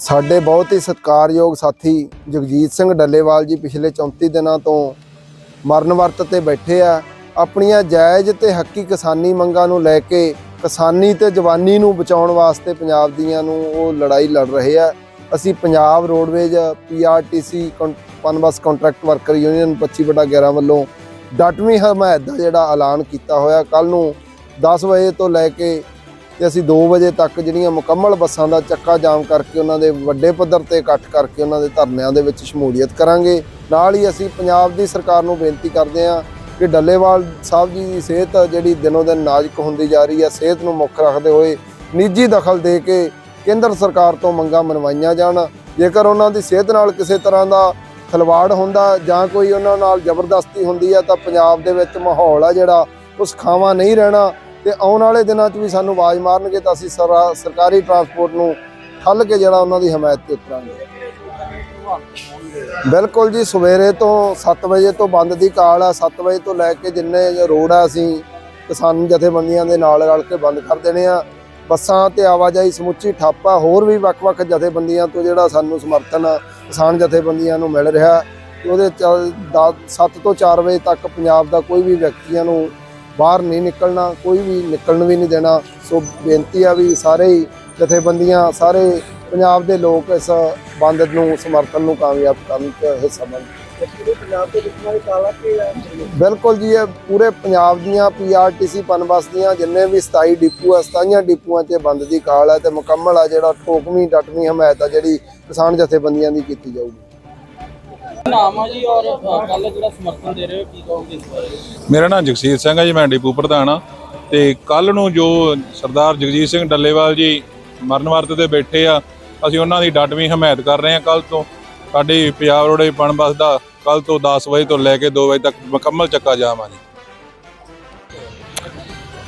ਸਾਡੇ ਬਹੁਤ ਹੀ ਸਤਿਕਾਰਯੋਗ ਸਾਥੀ ਜਗਜੀਤ ਸਿੰਘ ਡੱਲੇਵਾਲ ਜੀ ਪਿਛਲੇ 34 ਦਿਨਾਂ ਤੋਂ ਮਰਨ ਵਰਤ ਤੇ ਬੈਠੇ ਆ। ਆਪਣੀਆਂ ਜਾਇਜ਼ ਤੇ ਹੱਕੀ ਕਿਸਾਨੀ ਮੰਗਾਂ ਨੂੰ ਲੈ ਕੇ ਕਿਸਾਨੀ ਤੇ ਜਵਾਨੀ ਨੂੰ ਬਚਾਉਣ ਵਾਸਤੇ ਪੰਜਾਬ ਦੀਆਂ ਨੂੰ ਉਹ ਲੜਾਈ ਲੜ ਰਹੇ ਆ। ਅਸੀਂ Punjab roadways PRTC Punbus contract worker union 25 ਬਟਾ 11 ਵੱਲੋਂ ਡਾਟਵੀਂ ਹਮਾਇਤ ਦਾ ਜਿਹੜਾ ਐਲਾਨ ਕੀਤਾ ਹੋਇਆ। ਕੱਲ ਨੂੰ 10 ਵਜੇ ਤੋਂ ਲੈ ਕੇ ਤੇ ਅਸੀਂ 2 ਵਜੇ ਤੱਕ ਜਿਹੜੀਆਂ ਮੁਕੰਮਲ ਬੱਸਾਂ ਦਾ ਚੱਕਾ ਜਾਮ ਕਰਕੇ ਉਹਨਾਂ ਦੇ ਵੱਡੇ ਪੱਧਰ ਤੇ ਇਕੱਠ ਕਰਕੇ ਉਹਨਾਂ ਦੇ ਧਰਨਿਆਂ ਦੇ ਵਿੱਚ ਸ਼ਮੂਲੀਅਤ ਕਰਾਂਗੇ। ਨਾਲ ਹੀ ਅਸੀਂ ਪੰਜਾਬ ਦੀ ਸਰਕਾਰ ਨੂੰ ਬੇਨਤੀ ਕਰਦੇ ਹਾਂ ਕਿ ਡੱਲੇਵਾਲ ਸਾਹਿਬ ਜੀ ਦੀ ਸਿਹਤ ਜਿਹੜੀ ਦਿਨੋ ਦਿਨ ਨਾਜ਼ੁਕ ਹੁੰਦੀ ਜਾ ਰਹੀ ਹੈ, ਸਿਹਤ ਨੂੰ ਮੁੱਖ ਰੱਖਦੇ ਹੋਏ ਨਿੱਜੀ ਦਖਲ ਦੇ ਕੇ ਕੇਂਦਰ ਸਰਕਾਰ ਤੋਂ ਮੰਗਾਂ ਮਨਵਾਈਆਂ ਜਾਣ। ਜੇਕਰ ਉਹਨਾਂ ਦੀ ਸਿਹਤ ਨਾਲ ਕਿਸੇ ਤਰ੍ਹਾਂ ਦਾ ਖਿਲਵਾੜ ਹੁੰਦਾ ਜਾਂ ਕੋਈ ਉਹਨਾਂ ਨਾਲ ਜ਼ਬਰਦਸਤੀ ਹੁੰਦੀ ਹੈ ਤਾਂ ਪੰਜਾਬ ਦੇ ਵਿੱਚ ਮਾਹੌਲ ਆ ਜਿਹੜਾ ਉਹ ਸੁਖਾਵਾਂ ਨਹੀਂ ਰਹਿਣਾ। ਤੇ ਆਉਣ ਵਾਲੇ ਦਿਨਾਂ 'ਚ ਵੀ ਸਾਨੂੰ ਆਵਾਜ਼ ਮਾਰਨਗੇ ਤਾਂ ਅਸੀਂ ਸਰਾ- ਸਰਕਾਰੀ ਟਰਾਂਸਪੋਰਟ ਨੂੰ ਠੱਲ ਕੇ ਜਿਹੜਾ ਉਹਨਾਂ ਦੀ ਹਮਾਇਤ ਤੇ ਉਤਰਾਂਗੇ। ਬਿਲਕੁਲ ਜੀ, ਸਵੇਰੇ ਤੋਂ 7 ਵਜੇ ਤੋਂ ਬੰਦ ਦੀ ਕਾਲ ਆ। 7 ਵਜੇ ਤੋਂ ਲੈ ਕੇ ਜਿੰਨੇ ਰੋਡ ਆ ਅਸੀਂ ਕਿਸਾਨ ਜਥੇਬੰਦੀਆਂ ਦੇ ਨਾਲ ਰਲ ਕੇ ਬੰਦ ਕਰ ਦੇਣੇ ਆ। ਬੱਸਾਂ ਤੇ ਆਵਾਜਾਈ ਸਮੁੱਚੀ ਠੱਪ ਆ। ਹੋਰ ਵੀ ਵੱਖ-ਵੱਖ ਜਥੇਬੰਦੀਆਂ ਤੋਂ ਜਿਹੜਾ ਸਾਨੂੰ ਸਮਰਥਨ ਕਿਸਾਨ ਜਥੇਬੰਦੀਆਂ ਨੂੰ ਮਿਲ ਰਿਹਾ। ਤੇ ਉਹਦੇ 7 ਤੋਂ 4 ਵਜੇ ਤੱਕ ਪੰਜਾਬ ਦਾ ਕੋਈ ਵੀ ਵਿਅਕਤੀਆਂ ਨੂੰ ਬਾਹਰ ਨਹੀਂ ਨਿਕਲਣਾ ਕੋਈ ਵੀ ਨਿਕਲਣ ਵੀ ਨਹੀਂ ਦੇਣਾ। ਸੋ ਬੇਨਤੀ ਆ ਵੀ ਸਾਰੇ ਹੀ ਜਥੇਬੰਦੀਆਂ ਸਾਰੇ ਪੰਜਾਬ ਦੇ ਲੋਕ ਇਸ ਬੰਦ ਨੂੰ ਸਮਰਥਨ ਨੂੰ ਕਾਮਯਾਬ ਕਰਨ 'ਚ ਹਿੱਸਾ ਬਣ ਬਿਲਕੁਲ ਜੀ ਇਹ ਪੂਰੇ ਪੰਜਾਬ ਦੀਆਂ ਪੀਆਰਟੀਸੀ ਪਨਬਸ ਦੀਆਂ ਜਿੰਨੇ ਵੀ 27 ਡਿਪੂ ਆ 27 ਡਿਪੂਆਂ 'ਚ ਬੰਦ ਦੀ ਕਾਲ ਹੈ ਤੇ ਮੁਕੰਮਲ ਆ ਜਿਹੜਾ ਠੋਕਵੀਂ ਡਟਵੀਂ ਹਮਾਇਤ ਆ ਜਿਹੜੀ ਕਿਸਾਨ ਜਥੇਬੰਦੀਆਂ ਦੀ ਕੀਤੀ ਜਾਊਗੀ। ਨਾਮ ਆ ਜੀ ਔਰ ਕੱਲ ਜਿਹੜਾ ਸਮਰਥਨ ਦੇ ਰਹੇ ਹੋ ਕੀ ਕਹੋਗੇ ਇਸ ਬਾਰੇ? ਮੇਰਾ ਨਾਮ ਜਗਸੀਰ ਸਿੰਘ ਹੈ ਜੀ ਮੈਂ ਡਿਪੂ ਪ੍ਰਧਾਨ ਆ। ਤੇ ਕੱਲ ਨੂੰ ਜੋ ਸਰਦਾਰ ਜਗਜੀਤ ਸਿੰਘ ਡੱਲੇਵਾਲ ਜੀ ਮਰਨ ਵਰਤ ਤੇ ਬੈਠੇ ਆ ਅਸੀਂ ਉਹਨਾਂ ਦੀ ਡਟਵੀਂ ਹਮਾਇਤ ਕਰ ਰਹੇ ਹਾਂ ਕੱਲ ਤੋਂ। ਸਾਡੀ ਪੰਜਾਬ ਰੋਡੇ ਪਣਬਸ ਦਾ ਕੱਲ ਤੋਂ 10 ਵਜੇ ਤੋਂ ਲੈ ਕੇ 2 ਵਜੇ ਤੱਕ ਮੁਕੰਮਲ ਚੱਕਾ ਜਾਮ ਆ ਜੀ।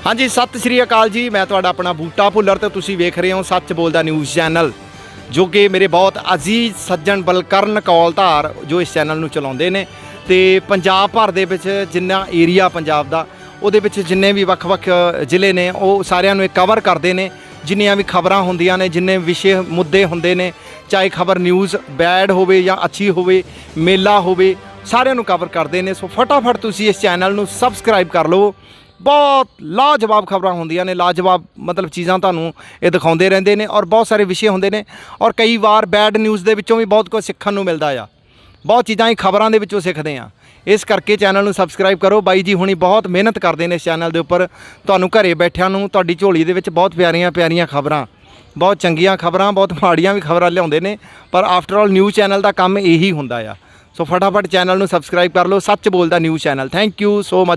ਹਾਂਜੀ ਸਤਿ ਸ਼੍ਰੀ ਅਕਾਲ ਜੀ ਮੈਂ ਤੁਹਾਡਾ ਆਪਣਾ ਬੂਟਾ ਭੁੱਲਰ ਤੇ ਤੁਸੀਂ ਵੇਖ ਰਹੇ ਹੋ ਸੱਚ ਬੋਲਦਾ ਨਿਊਜ਼ ਚੈਨਲ। ਜੋ ਕਿ ਮੇਰੇ ਬਹੁਤ ਅਜ਼ੀਜ਼ ਸੱਜਣ ਬਲਕਰਨ ਕੌਲਧਾਰ ਜੋ ਇਸ ਚੈਨਲ ਨੂੰ ਚਲਾਉਂਦੇ ਨੇ ਤੇ ਪੰਜਾਬ ਭਰ ਦੇ ਵਿੱਚ ਜਿੰਨਾ ਏਰੀਆ ਪੰਜਾਬ ਦਾ, ਉਹਦੇ ਵਿੱਚ ਜਿੰਨੇ ਵੀ ਵੱਖ-ਵੱਖ ਜ਼ਿਲ੍ਹੇ ਨੇ, ਉਹ ਸਾਰਿਆਂ ਨੂੰ ਇਹ ਕਵਰ ਕਰਦੇ ਨੇ। ਜਿੰਨੀਆਂ ਵੀ ਖਬਰਾਂ ਹੁੰਦੀਆਂ ਨੇ, ਜਿੰਨੇ ਵਿਸ਼ੇ ਮੁੱਦੇ ਹੁੰਦੇ ਨੇ, ਚਾਹੇ ਖਬਰ ਨਿਊਜ਼ ਬੈਡ ਹੋਵੇ ਜਾਂ ਅੱਛੀ ਹੋਵੇ, ਮੇਲਾ ਹੋਵੇ, ਸਾਰਿਆਂ ਨੂੰ ਕਵਰ ਕਰਦੇ ਨੇ। ਸੋ ਫਟਾਫਟ ਤੁਸੀਂ ਇਸ ਚੈਨਲ ਨੂੰ ਸਬਸਕ੍ਰਾਈਬ ਕਰ ਲਵੋ। ਬਹੁਤ ਲਾਜਵਾਬ ਖਬਰਾਂ ਹੁੰਦੀਆਂ ਨੇ, ਲਾਜਵਾਬ ਮਤਲਬ ਚੀਜ਼ਾਂ ਤੁਹਾਨੂੰ ਇਹ ਦਿਖਾਉਂਦੇ ਰਹਿੰਦੇ ਨੇ ਔਰ ਬਹੁਤ ਸਾਰੇ ਵਿਸ਼ੇ ਹੁੰਦੇ ਨੇ ਔਰ ਕਈ ਵਾਰ ਬੈਡ ਨਿਊਜ਼ ਦੇ ਵਿੱਚੋਂ ਵੀ ਬਹੁਤ ਕੁਝ ਸਿੱਖਣ ਨੂੰ ਮਿਲਦਾ ਆ। ਬਹੁਤ ਚੀਜ਼ਾਂ ਹੀ ਖਬਰਾਂ ਦੇ ਵਿੱਚੋਂ ਸਿੱਖਦੇ ਆ। ਇਸ ਕਰਕੇ ਚੈਨਲ ਨੂੰ ਸਬਸਕ੍ਰਾਈਬ ਕਰੋ। ਬਾਈ ਜੀ ਹੁਣੀ ਬਹੁਤ ਮਿਹਨਤ ਕਰਦੇ ਨੇ ਇਸ ਚੈਨਲ ਦੇ ਉੱਪਰ। ਤੁਹਾਨੂੰ ਘਰੇ ਬੈਠਿਆਂ ਨੂੰ ਤੁਹਾਡੀ ਝੋਲੀ ਦੇ ਵਿੱਚ ਬਹੁਤ ਪਿਆਰੀਆਂ ਪਿਆਰੀਆਂ ਖਬਰਾਂ, ਬਹੁਤ ਚੰਗੀਆਂ ਖਬਰਾਂ, ਬਹੁਤ ਮਾੜੀਆਂ ਵੀ ਖਬਰਾਂ ਲਿਆਉਂਦੇ ਨੇ। ਪਰ ਆਫਟਰ ਆਲ ਨਿਊਜ਼ ਚੈਨਲ ਦਾ ਕੰਮ ਇਹੀ ਹੁੰਦਾ ਆ। ਸੋ ਫਟਾਫਟ ਚੈਨਲ ਨੂੰ ਸਬਸਕ੍ਰਾਈਬ ਕਰ ਲਓ। ਸੱਚ ਬੋਲਦਾ news channel thank you so much